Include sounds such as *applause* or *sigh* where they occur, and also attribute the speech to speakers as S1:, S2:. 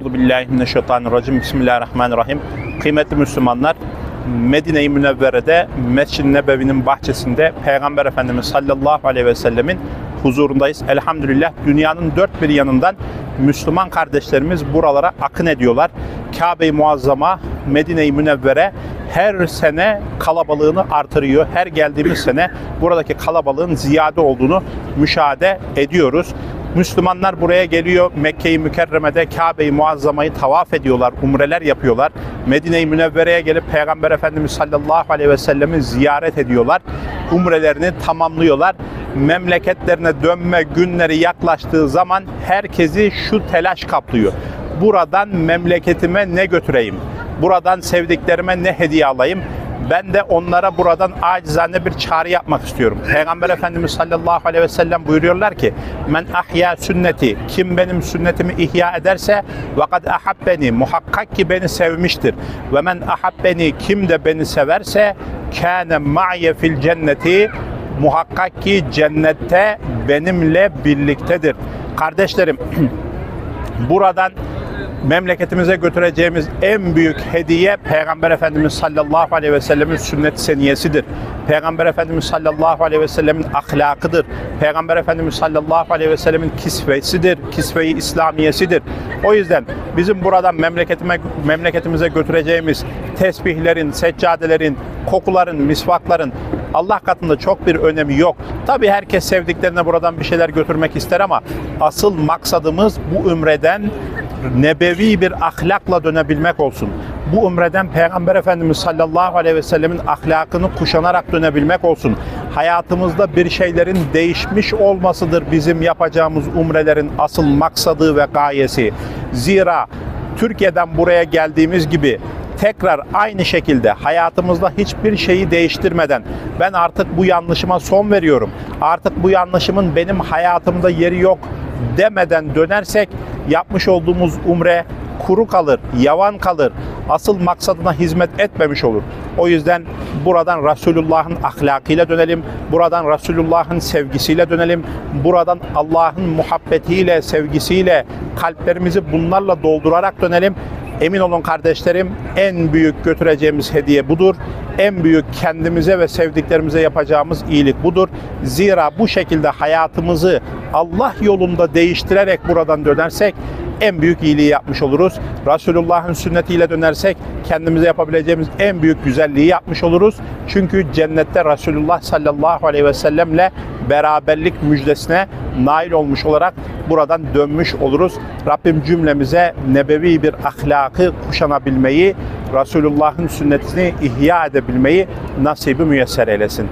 S1: Euzubillahimineşşeytanirracim. Bismillahirrahmanirrahim. Kıymetli Müslümanlar, Medine-i Münevvere'de Mescid-i Nebevi'nin bahçesinde Peygamber Efendimiz sallallahu aleyhi ve sellemin huzurundayız. Elhamdülillah dünyanın dört bir yanından Müslüman kardeşlerimiz buralara akın ediyorlar. Kabe-i Muazzama, Medine-i Münevvere her sene kalabalığını artırıyor. Her geldiğimiz sene buradaki kalabalığın ziyade olduğunu müşahede ediyoruz. Müslümanlar buraya geliyor. Mekke-i Mükerreme'de Kabe-i Muazzama'yı tavaf ediyorlar, umreler yapıyorlar. Medine-i Münevvere'ye gelip Peygamber Efendimiz sallallahu aleyhi ve sellemi ziyaret ediyorlar. Umrelerini tamamlıyorlar. Memleketlerine dönme günleri yaklaştığı zaman herkesi şu telaş kaplıyor. Buradan memleketime ne götüreyim? Buradan sevdiklerime ne hediye alayım? Ben de onlara buradan acizane bir çağrı yapmak istiyorum. Peygamber Efendimiz sallallahu aleyhi ve sellem buyuruyorlar ki Men ahya sünneti kim benim sünnetimi ihya ederse ve kad ahabbeni muhakkak ki beni sevmiştir. Ve men ahabbeni kim de beni severse kâne ma'ye fil cenneti muhakkak ki cennette benimle birliktedir. Kardeşlerim *clears throat* buradan memleketimize götüreceğimiz en büyük hediye Peygamber Efendimiz sallallahu aleyhi ve sellemin sünnet seniyesidir. Peygamber Efendimiz sallallahu aleyhi ve sellemin ahlakıdır. Peygamber Efendimiz sallallahu aleyhi ve sellemin kisvesidir. Kisve-i İslamiyesidir. O yüzden bizim buradan memleketime, memleketimize götüreceğimiz tesbihlerin, seccadelerin, kokuların, misvakların Allah katında çok bir önemi yok. Tabi herkes sevdiklerine buradan bir şeyler götürmek ister ama asıl maksadımız bu ümreden nebevi bir ahlakla dönebilmek olsun. Bu umreden Peygamber Efendimiz sallallahu aleyhi ve sellemin ahlakını kuşanarak dönebilmek olsun. Hayatımızda bir şeylerin değişmiş olmasıdır bizim yapacağımız umrelerin asıl maksadı ve gayesi. Zira Türkiye'den buraya geldiğimiz gibi tekrar aynı şekilde hayatımızda hiçbir şeyi değiştirmeden ben artık bu yanlışıma son veriyorum. Artık bu yanlışımın benim hayatımda yeri yok demeden dönersek yapmış olduğumuz umre kuru kalır, yavan kalır. Asıl maksadına hizmet etmemiş olur. O yüzden buradan Resulullah'ın ahlakıyla dönelim. Buradan Resulullah'ın sevgisiyle dönelim. Buradan Allah'ın muhabbetiyle, sevgisiyle kalplerimizi bunlarla doldurarak dönelim. Emin olun kardeşlerim en büyük götüreceğimiz hediye budur. En büyük kendimize ve sevdiklerimize yapacağımız iyilik budur. Zira bu şekilde hayatımızı Allah yolunda değiştirerek buradan dönersek en büyük iyiliği yapmış oluruz. Resulullah'ın sünnetiyle dönersek kendimize yapabileceğimiz en büyük güzelliği yapmış oluruz. Çünkü cennette Resulullah sallallahu aleyhi ve sellemle beraberlik müjdesine nail olmuş olarak buradan dönmüş oluruz. Rabbim cümlemize nebevi bir ahlakı kuşanabilmeyi, Resulullah'ın sünnetini ihya edebilmeyi nasibi müyesser eylesin.